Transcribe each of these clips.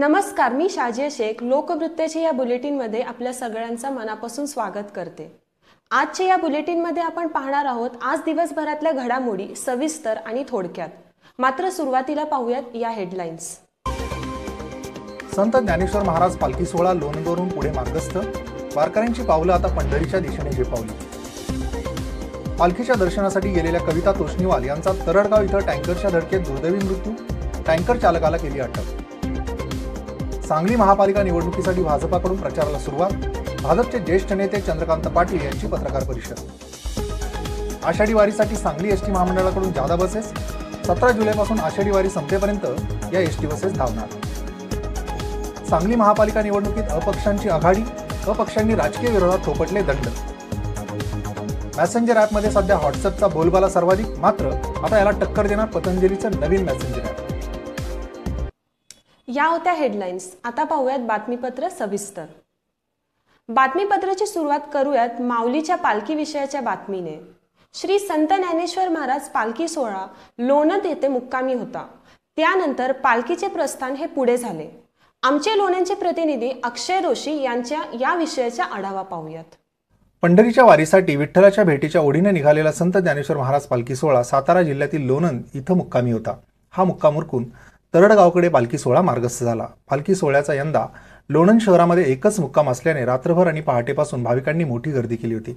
नमस्कार मी शाजिया शेख. लोकवृत्तेच्या या बुलेटिनमध्ये आपल्या सगळ्यांचं मनापासून स्वागत करते. आजच्या या बुलेटिनमध्ये आपण पाहणार आहोत आज दिवसभरातल्या घडामोडी सविस्तर आणि थोडक्यात. मात्र सुरुवातीला पाहूयात या हेडलाईन्स संत ज्ञानेश्वर महाराज पालखी सोहळा लोणंदवरून पुढे मार्गस्थ. वारकऱ्यांची पावलं आता पंढरीच्या दिशेने झेपावली. पालखीच्या दर्शनासाठी गेलेल्या कविता तोष्णीवाल यांचा तरडगाव इथं टँकरच्या धडकेत दुर्दैवी मृत्यू. टँकर चालकाला केली अटक. सांगली महापालिका निवडणुकीसाठी भाजपाकडून प्रचाराला सुरुवात भाजपचे ज्येष्ठ नेते चंद्रकांत पाटील यांची पत्रकार परिषद. आषाढी वारीसाठी सांगली एसटी महामंडळाकडून जादा बसेस सतरा जुलैपासून आषाढी वारी संपेपर्यंत या एसटी बसेस धावणार. सांगली महापालिका निवडणुकीत अपक्षांची आघाडी अपक्षांनी राजकीय विरोधात थोपटले दंड. मॅसेंजर ॲपमध्ये सध्या व्हॉट्सअपचा बोलबाला सर्वाधिक मात्र आता याला टक्कर देणार पतंजलीचं नवीन मॅसेंजर ॲप. या होत्या हेडलाईन्स आता पाहूयात बातमीपत्र सविस्तर. बातमीपत्राची सुरुवात करूयात माऊलीच्या पालखी विषयाच्या बातमीने. श्री संत ज्ञानेश्वर महाराज पालखी सोहळा लोणंद येथे मुक्कामी होता. त्यानंतर पालखीचे प्रस्थान हे पुढे झाले. आमचे लोण्यांचे प्रतिनिधी अक्षय रोशी यांच्या या विषयाचा आढावा पाहूयात. पंढरीच्या वारीसाठी विठ्ठलाच्या भेटीच्या ओढीने निघालेला संत ज्ञानेश्वर महाराज पालखी सोहळा सातारा जिल्ह्यातील लोणंद इथं मुक्कामी होता. हा मुक्काम उरकून तरडगावकडे पालखी सोहळा मार्गस्थ झाला. पालखी सोहळ्याचा यंदा लोणंद शहरामध्ये एकच मुक्काम असल्याने रात्रभर आणि पहाटेपासून भाविकांनी मोठी गर्दी केली होती.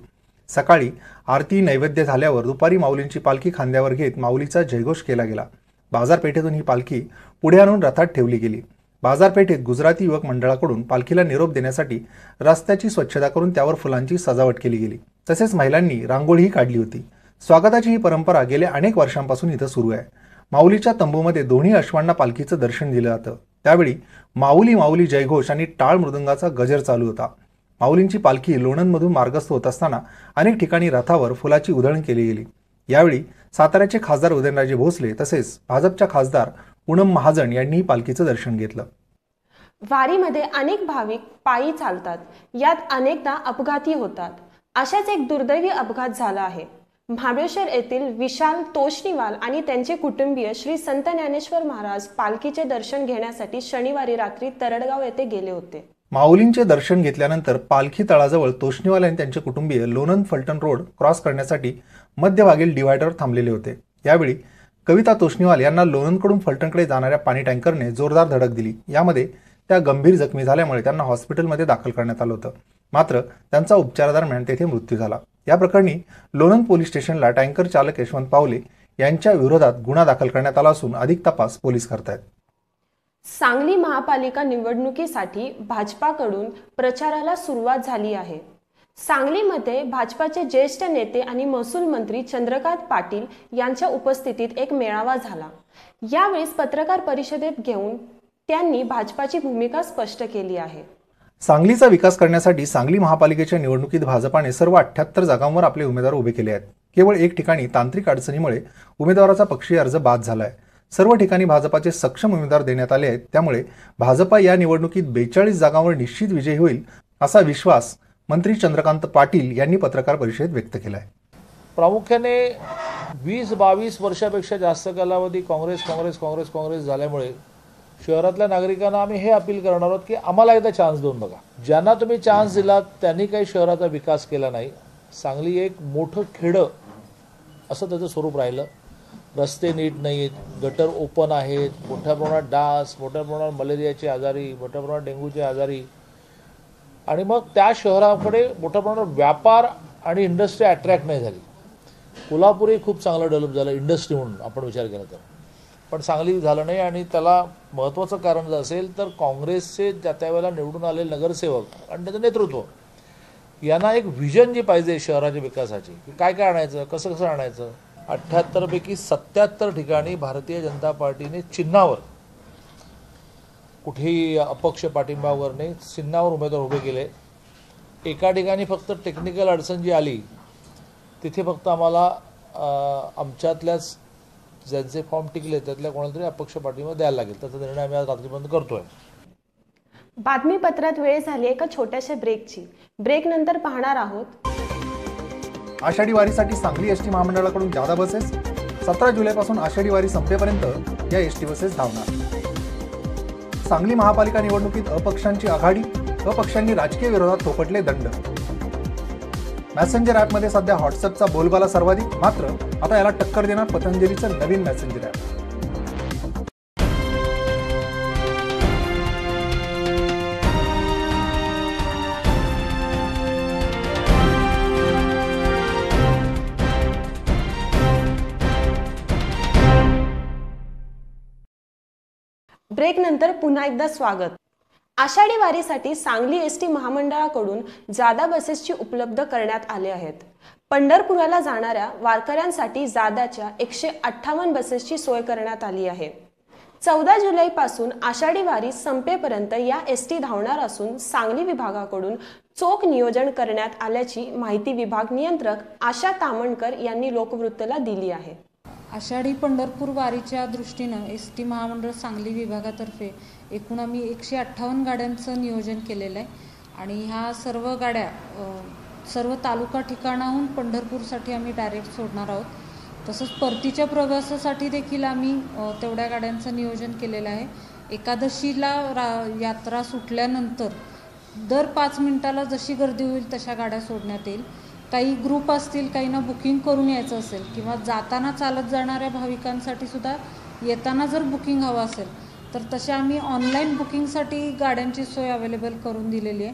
सकाळी आरती नैवेद्य झाल्यावर दुपारी माऊलींची पालखी खांद्यावर घेत माऊलीचा जयघोष केला गेला. बाजारपेठेतून ही पालखी पुढे आणून रथात ठेवली गेली. बाजारपेठेत गुजराती युवक मंडळाकडून पालखीला निरोप देण्यासाठी रस्त्याची स्वच्छता करून त्यावर फुलांची सजावट केली गेली. तसेच महिलांनी रांगोळीही काढली होती. स्वागताची ही परंपरा गेल्या अनेक वर्षांपासून इथं सुरू आहे. माऊलीच्या तंबूमध्ये दोन्ही अश्वांना पालखीचं दर्शन दिलं जातं. त्यावेळी माऊली माऊली जयघोष आणि टाळ मृदंगाचा गजर चालू होता. माऊलींची पालखी लोणंदमधून मार्गस्थ होत असताना अनेक ठिकाणी रथावर फुलाची उधळण केली गेली. यावेळी साताऱ्याचे खासदार उदयनराजे भोसले तसेच भाजपच्या खासदार पूनम महाजन यांनीही पालखीचं दर्शन घेतलं. वारीमध्ये अनेक भाविक पायी चालतात. यात अनेकदा अपघाती होतात. अशाच एक दुर्दैवी अपघात झाला आहे. महाबळेश्वर येथील विशाल तोष्णीवाल आणि त्यांचे कुटुंबीय श्री संत ज्ञानेश्वर महाराज पालखीचे दर्शन घेण्यासाठी शनिवारी रात्री तरडगाव येथे गेले होते. माऊलींचे दर्शन घेतल्यानंतर पालखी तळाजवळ तोष्णीवाल आणि त्यांचे कुटुंबीय लोणंद फलटण रोड क्रॉस करण्यासाठी मध्यभागील डिव्हायडरवर थांबलेले होते. यावेळी कविता तोष्णीवाल यांना लोणंदकडून फलटणकडे जाणाऱ्या पाणी टँकरने जोरदार धडक दिली. यामध्ये त्या गंभीर जखमी झाल्यामुळे त्यांना हॉस्पिटलमध्ये दाखल करण्यात आलं होतं. मात्र त्यांचा उपचारादरम्यान तेथे मृत्यू झाला. या प्रकरणी लोणंद पोलीस स्टेशनला टँकर चालक यशवंत पावले यांच्या विरोधात गुन्हा दाखल करण्यात आला असून अधिक तपास पोलीस करतायत. सांगली महापालिका निवडणुकीसाठी भाजपाकडून प्रचाराला सुरुवात झाली आहे. सांगलीमध्ये भाजपाचे ज्येष्ठ नेते आणि महसूल मंत्री चंद्रकांत पाटील यांच्या उपस्थितीत एक मेळावा झाला. यावेळेस पत्रकार परिषदेत घेऊन त्यांनी भाजपाची भूमिका स्पष्ट केली आहे. सांगलीचा विकास करण्यासाठी सांगली महापालिकेच्या निवडणुकीत भाजपाने सर्व अठ्याहत्तर जागांवर आपले उमेदवार उभे केले आहेत. केवळ एक ठिकाणी तांत्रिक अडचणीमुळे उमेदवाराचा पक्षीय अर्ज बाद झाला आहे सर्व ठिकाणी भाजपाचे सक्षम उमेदवार देण्यात आले आहेत. त्यामुळे भाजपा या निवडणुकीत बेचाळीस जागांवर निश्चित विजयी होईल असा विश्वास मंत्री चंद्रकांत पाटील यांनी पत्रकार परिषदेत व्यक्त केला आहे प्रामुख्याने वीस बावीस वर्षापेक्षा जास्त कालावधी काँग्रेस काँग्रेस काँग्रेस काँग्रेस झाल्यामुळे शहरातल्या नागरिकांना आम्ही हे अपील करणार आहोत की आम्हाला एकदा चान्स देऊन बघा. ज्यांना तुम्ही चान्स दिलात त्यांनी काही शहराचा विकास केला नाही. सांगली एक मोठं खेडं असं त्याचं स्वरूप राहिलं. रस्ते नीट नाहीत गटर ओपन आहेत मोठ्या प्रमाणात डास मोठ्या प्रमाणात मलेरियाचे आजारी मोठ्या प्रमाणात डेंग्यूचे आजारी. आणि मग त्या शहराकडे मोठ्या प्रमाणात व्यापार आणि इंडस्ट्री अट्रॅक्ट नाही झाली. कोल्हापूरही खूप चांगलं डेव्हलप झालं इंडस्ट्री म्हणून आपण विचार केला तर. पण सांगली झालं नाही आणि त्याला महत्त्वाचं कारण जर असेल तर काँग्रेसचे त्या त्यावेळेला निवडून आलेले नगरसेवक आणि त्याचं नेतृत्व यांना एक व्हिजन जी पाहिजे शहराच्या विकासाची की काय काय आणायचं कसं कसं आणायचं? अठ्ठ्याहत्तरपैकी सत्याहत्तर ठिकाणी भारतीय जनता पार्टीने चिन्हावर कुठेही अपक्ष पाठिंबावर नाही चिन्हावर उमेदवार उभे केले. एका ठिकाणी फक्त टेक्निकल अडचण जी आली तिथे फक्त आम्हाला आमच्यातल्याच ज्यांचे फॉर्म टिकले त्यातल्या कोणाला तरी अपक्ष पाठिंबा द्यायला लागेल. त्याचा निर्णय आम्ही आज रात्रीपर्यंत करतोय. बातमीपत्रात वेळ झाली एका छोट्याशा ब्रेकची ब्रेक नंतर पाहणार आहोत. आषाढी वारीसाठी सांगली एसटी महामंडळाकडून जादा बसेस सतरा जुलैपासून आषाढी वारी संपेपर्यंत या एसटी बसेस धावणार. सांगली महापालिका निवडणुकीत अपक्षांची आघाडी अपक्षांनी राजकीय विरोधात थोपटले दंड. मॅसेंजर ॲपमध्ये सध्या व्हॉट्सअपचा बोलबाला सर्वाधिक. मात्र आता याला टक्कर देणार पतंजलीचं नवीन मॅसेंजर ॲप ब्रेक नंतर पुन्हा एकदा स्वागत. आषाढी वारीसाठी सांगली एस टी महामंडळाकडून जादा बसेसची उपलब्ध करण्यात आले आहेत. पंढरपुराला जाणाऱ्या वारकऱ्यांसाठी जादाच्या एकशे अठ्ठावन्न बसेसची सोय करण्यात आली आहे. चौदा जुलैपासून आषाढी वारी संपेपर्यंत या एस टी धावणार असून सांगली विभागाकडून चोख नियोजन करण्यात आल्याची माहिती विभाग नियंत्रक आशा तामणकर यांनी लोकवृत्तला दिली आहे. आषाढी पंढरपूर वारीच्या दृष्टीनं एस टी महामंडळ सांगली विभागातर्फे एकूण आम्ही एकशे अठ्ठावन्न गाड्यांचं नियोजन केलेलं आहे. आणि ह्या सर्व गाड्या सर्व तालुका ठिकाणाहून पंढरपूरसाठी आम्ही डायरेक्ट सोडणार आहोत. तसंच परतीच्या प्रवासासाठी देखील आम्ही तेवढ्या गाड्यांचं नियोजन केलेलं आहे. एकादशीला रा यात्रा सुटल्यानंतर दर पाच मिनटाला जशी गर्दी होईल तशा गाड्या सोडण्यात येईल. काही ग्रुप असतील काहींना बुकिंग करून यायचं असेल किंवा जाताना चालत जाणाऱ्या भाविकांसाठी सुद्धा येताना जर बुकिंग हवं असेल तर तसे आम्ही ऑनलाईन बुकिंगसाठी गाड्यांची सोय अवेलेबल करून दिलेली आहे.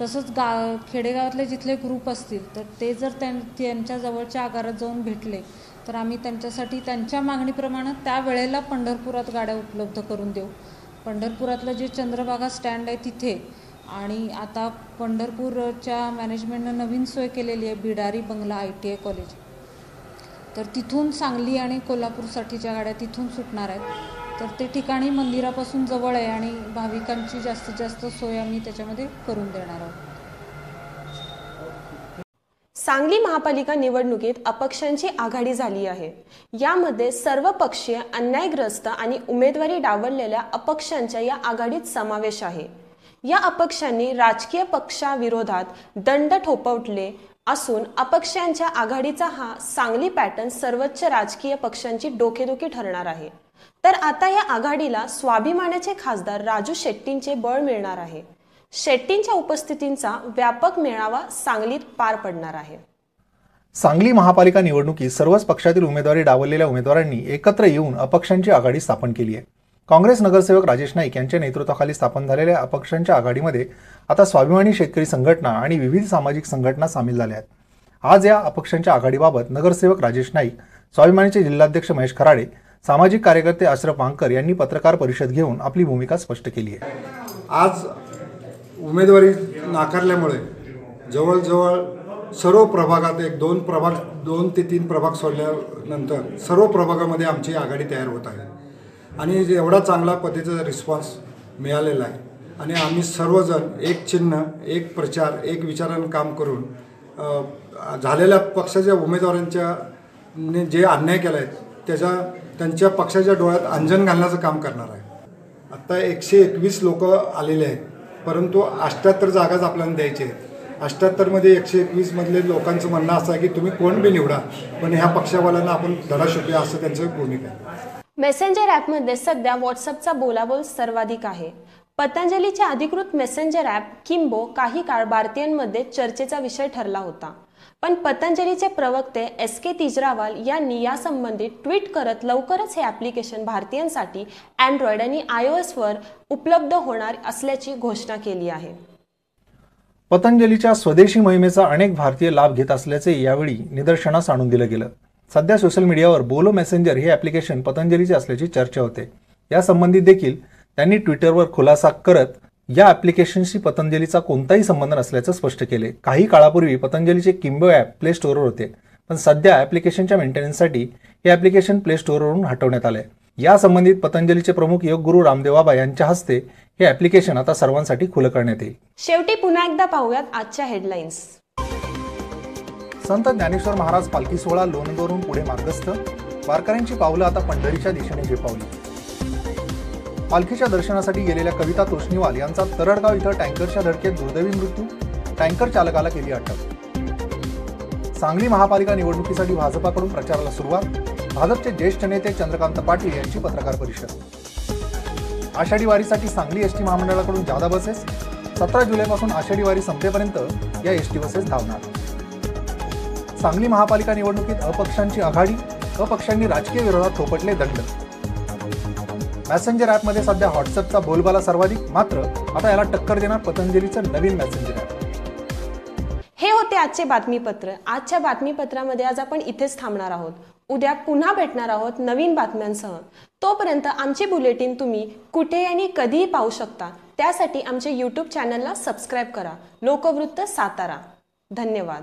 तसंच गा खेडेगावातले जिथले ग्रुप असतील तर ते जर त्यां त्यांच्या जवळच्या आगारात जाऊन भेटले तर आम्ही त्यांच्यासाठी त्यांच्या मागणीप्रमाणे त्या वेळेला पंढरपुरात गाड्या उपलब्ध करून देऊ. पंढरपुरातलं जे चंद्रभागा स्टँड आहे तिथे आणि आता पंढरपूरच्या मॅनेजमेंटनं नवीन सोय केलेली आहे बिडारी बंगला आय टी आय कॉलेज तर तिथून सांगली आणि कोल्हापूरसाठीच्या गाड्या तिथून सुटणार आहेत. तर ते ठिकाणी मंदिरापासून जवळ आहे आणि भाविकांची जास्तीत जास्त सोय आम्ही त्याच्यामध्ये करून देणार आहोत. सांगली महापालिका निवडणुकीत अपक्षांची आघाडी झाली आहे. यामध्ये सर्व पक्षीय अन्यायग्रस्त आणि उमेदवारी डावललेल्या अपक्षांच्या या आघाडीत समावेश आहे. या अपक्षांनी राजकीय पक्षाविरोधात दंड ठोपवटले असून अपक्षांच्या आघाडीचा हा सांगली पॅटर्न सर्वोच्च राजकीय पक्षांची डोकेदुखी ठरणार आहे. तर आता या आघाडीला स्वाभिमानाचे खासदार राजू शेट्टींचे बळ मिळणार आहे. शेट्टींच्या उपस्थितींचा व्यापक मेळावा सांगलीत पार पडणार आहे. सांगली महापालिका निवडणुकीत सर्वच पक्षातील उमेदवारी डावललेल्या उमेदवारांनी एकत्र येऊन अपक्षांची आघाडी स्थापन केली आहे. काँग्रेस नगरसेवक राजेश नाईक यांच्या नेतृत्वाखाली स्थापन झालेल्या अपक्षांच्या आघाडीमध्ये आता स्वाभिमानी शेतकरी संघटना आणि विविध सामाजिक संघटना सामील झाल्या आहेत. आज या अपक्षांच्या आघाडीबाबत नगरसेवक राजेश नाईक स्वाभिमानीचे जिल्हाध्यक्ष महेश खराडे सामाजिक कार्यकर्ते अशरफ वांकर यांनी पत्रकार परिषद घेऊन आपली भूमिका स्पष्ट केली आहे. आज उमेदवारी नाकारल्यामुळे जवळजवळ सर्व प्रभागात एक दोन प्रभाग दोन ते तीन प्रभाग सोडल्यानंतर सर्व प्रभागामध्ये आमची आघाडी तयार होत आहे. आणि एवढा चांगला पद्धतीचा रिस्पॉन्स मिळालेला आहे. आणि आम्ही सर्वजण एक चिन्ह एक प्रचार एक विचारानं काम करून झालेल्या पक्षाच्या उमेदवारांच्या ने जे अन्याय केला आहे त्याच्या त्यांच्या पक्षाच्या डोळ्यात अंजन घालण्याचं काम करणार आहे. आत्ता एकशे एकवीस लोक आलेले आहेत. परंतु अष्ट्याहत्तर जागाच आपल्याला द्यायची आहेत. अष्ट्याहत्तरमध्ये एकशे एकवीसमधले लोकांचं म्हणणं असं आहे की तुम्ही कोण बी निवडा पण ह्या पक्षावाल्यांना आपण धडा शिकूया असं त्यांचं भूमिका आहे. मेसेंजर ॲपमध्ये सध्या व्हॉट्सअपचा बोलाबोल सर्वाधिक आहे. पतंजलीचे अधिकृत मेसेंजर ॲप किंबो काही काळ भारतीयांमध्ये चर्चेचा विषय ठरला होता. पण पतंजलीचे प्रवक्ते एस के तिजरावाल यांनी यासंबंधी ट्विट करत लवकरच हे ॲप्लिकेशन भारतीयांसाठी अँड्रॉइड आणि आय ओ एसवर उपलब्ध होणार असल्याची घोषणा केली आहे. पतंजलीच्या स्वदेशी मोहिमेचा अनेक भारतीय लाभ घेत असल्याचे यावेळी निदर्शनास आणून दिलं गेलं. सध्या सोशल मीडियावर बोलो मेसेंजर हे ॲप्लिकेशन पतंजलीचे असल्याची चर्चा होते. यासंबंधी देखील त्यांनी ट्विटरवर खुलासा करत या ॲप्लिकेशनशी पतंजलीचा कोणताही संबंध नसल्याचं स्पष्ट केले. काही काळापूर्वी पतंजलीचे किंबो ॲप प्ले स्टोअरवर होते. पण सध्या ॲप्लिकेशनच्या मेंटेनन्ससाठी हे ॲप्लिकेशन प्ले स्टोअरवरून हटवण्यात आले या संबंधित पतंजलीचे प्रमुख योग गुरु रामदेव बाबा यांच्या हस्ते हे ॲप्लिकेशन आता सर्वांसाठी खुलं करण्यात येईल. शेवटी पुन्हा एकदा पाहूयात आजच्या हेडलाईन्स संत ज्ञानेश्वर महाराज पालखी सोहळा लोणंदवरून पुढे मार्गस्थ. वारकऱ्यांची पावलं आता पंढरीच्या दिशेने झेपावली. पालखीच्या दर्शनासाठी गेलेल्या कविता तोष्णीवाल यांचा तरडगाव इथं टँकरच्या धडकेत दुर्दैवी मृत्यू टँकर चालकाला केली अटक. सांगली महापालिका निवडणुकीसाठी भाजपाकडून प्रचाराला सुरुवात भाजपचे ज्येष्ठ नेते चंद्रकांत पाटील यांची पत्रकार परिषद. आषाढी वारीसाठी सांगली एस टी महामंडळाकडून जादा बसेस सतरा जुलैपासून आषाढी वारी संपेपर्यंत या एस टी बसेस धावणार. सांगली महापालिका निवडणुकीत अपक्षांची आघाडी अपक्षांनी राजकीय विरोधात थोपटले दंड. मॅसेंजर ॲपमध्ये सध्या व्हॉट्सअपचा बोलबाला सर्वाधिक. मात्र आता याला टक्कर देणार पतंजलीचं नवीन मॅसेंजर ॲप हे होते आजचे बातमीपत्र. आजच्या बातमीपत्रामध्ये आज आपण इथेच थांबणार आहोत. उद्या पुन्हा भेटणार आहोत नवीन बातम्यांसह. तोपर्यंत आमची बुलेटिन तुम्ही कुठे आणि कधीही पाहू शकता. त्यासाठी आमच्या यूट्यूब चॅनलला सबस्क्राईब करा. लोकवृत्त सातारा. धन्यवाद.